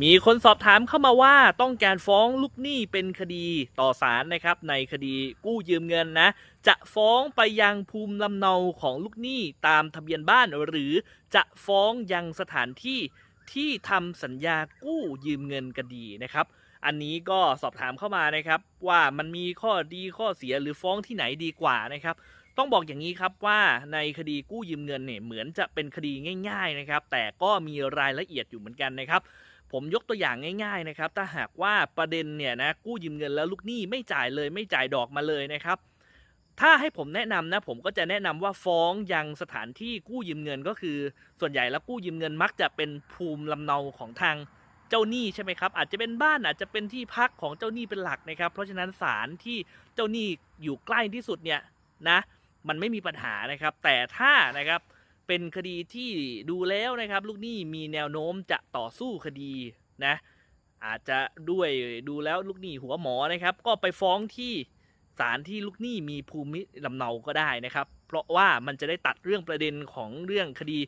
มีคนสอบถามเข้ามาว่าต้องการฟ้องลูกหนี้เป็นคดีต่อศาลนะครับ ในคดีกู้ยืมเงินนะ จะฟ้องไปยังภูมิลำเนาของลูกหนี้ตามทะเบียนบ้าน หรือจะฟ้องยังสถานที่ที่ทำสัญญากู้ยืมเงินกันดีนะครับ อันนี้ก็สอบถามเข้ามานะครับ ว่ามันมีข้อดีข้อเสียหรือฟ้องที่ไหนดีกว่านะครับต้องบอกอย่างนี้ครับว่าในคดีกู้ยืมเงินเนี่ยเหมือนจะเป็นคดีง่าย ๆนะครับ แต่ก็มีรายละเอียดอยู่เหมือนกันนะครับ ผมยกตัวอย่างง่ายๆนะครับ ถ้าหากว่าประเด็นเนี่ยนะกู้ยืมเงินแล้วลูกหนี้ไม่จ่ายเลยไม่จ่ายดอกมาเลยนะครับ ถ้าให้ผมแนะนำนะผมก็จะแนะนำว่าฟ้องยังสถานที่กู้ยืมเงินก็คือ ส่วนใหญ่แล้วกู้ยืมเงินมักจะเป็นภูมิลำเนาของทางเจ้าหนี้ใช่ไหมครับ อาจจะเป็นบ้านอาจจะเป็นที่พักของเจ้าหนี้เป็นหลักนะครับ เพราะฉะนั้นศาลที่เจ้าหนี้อยู่ใกล้ที่สุดเนี่ยนะ มันไม่มีปัญหานะครับ แต่ถ้านะครับ เป็นคดีที่ดูแล้วนะครับ ลูกหนี้มีแนวโน้มจะต่อสู้คดีนะอาจจะด้วยดูแล้วลูกหนี้หัวหมอนะครับ ก็ไปฟ้องที่ศาลที่ลูกหนี้มีภูมิลำเนาก็ได้นะครับ เพราะว่ามันจะได้ตัดเรื่องประเด็นของเรื่องคดี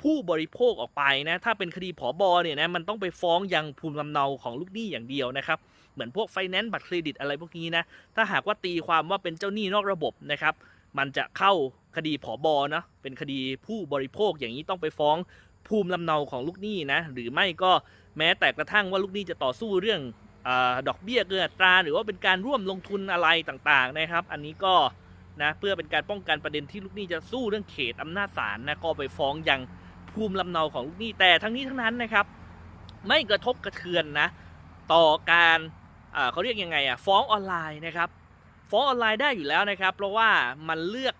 ผู้บริโภคออกไปนะ ถ้าเป็นคดีผอบอเนี่ยนะ มันต้องไปฟ้องยังภูมิลำเนาของลูกหนี้อย่างเดียวนะครับ เหมือนพวกไฟแนนซ์บัตรเครดิตอะไรพวกนี้นะ ถ้าหากว่าตีความว่าเป็นเจ้าหนี้นอกระบบนะครับ มันจะเข้า คดีผอบอนะเป็นคดีผู้บริโภคอย่างนี้ต้องไปฟ้องภูมิลำเนาของลูกหนี้นะหรือไม่ก็แม้แต่กระทั่งว่าลูกหนี้จะต่อสู้เรื่องอดอกเบี้ยเกินอัตรา หรือว่าเป็นการร่วมลงทุนอะไรต่างๆนะครับ อันนี้ก็นะเพื่อเป็นการป้องกันประเด็นที่ลูกหนี้จะสู้เรื่องเขตอำนาจศาลนะก็ไปฟ้องยังภูมิลำเนาของลูกหนี้แต่ทั้งนี้ทั้งนั้นนะครับ ไม่กระทบกระเทือนนะต่อการเขาเรียกยังไงอะฟ้องออนไลน์นะครับ ฟ้องออนไลน์ได้อยู่แล้วนะครับ เพราะว่ามันเลือก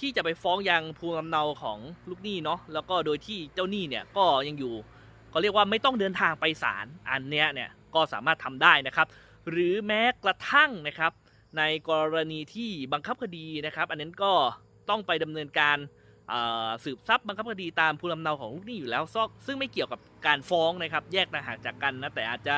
ที่จะไปฟ้องยังภูมิลำเนาของลูกหนี้เนาะแล้วก็โดยที่เจ้าหนี้เนี่ยก็ยังอยู่เขาเรียกว่าไม่ต้องเดินทางไปศาลอันเนี้ยเนี่ยก็สามารถทำได้นะครับ หรือแม้กระทั่งนะครับในกรณีที่บังคับคดีนะครับ อันนั้นก็ต้องไปดำเนินการสืบทรัพย์บังคับคดีตามภูมิลำเนาของลูกหนี้อยู่แล้วซอกซึ่งไม่เกี่ยวกับการฟ้องนะครับ แยกต่างหากจากกันนะแต่อาจจะ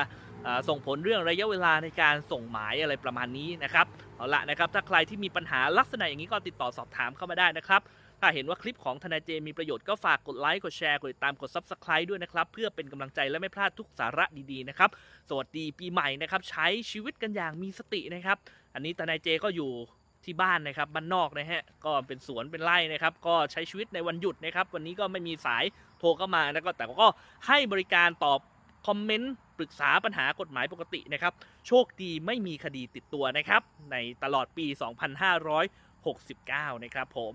ส่งผลเรื่องระยะเวลาในการส่งหมายอะไรประมาณนี้นะครับ เอาละนะครับ ถ้าใครที่มีปัญหาลักษณะอย่างนี้ก็ติดต่อสอบถามเข้ามาได้นะครับ ถ้าเห็นว่าคลิปของทนายเจมีประโยชน์ก็ฝากกดไลค์ กดแชร์ กดติดตาม กด Subscribe ด้วยนะครับ เพื่อเป็นกำลังใจและไม่พลาดทุกสาระดีๆนะครับ สวัสดีปีใหม่นะครับ ใช้ชีวิตกันอย่างมีสตินะครับ อันนี้ทนายเจก็อยู่ที่บ้านนะครับบ้านนอกนะฮะก็เป็นสวนเป็นไร่นะครับ ก็ใช้ชีวิตในวันหยุดนะครับ วันนี้ก็ไม่มีสายโทรเข้ามาแล้วก็แต่ก็ให้บริการตอบคอมเมนต์ ปรึกษาปัญหากฎหมายปกตินะครับ โชคดีไม่มีคดีติดตัวนะครับ ในตลอดปี 2569 นะครับผม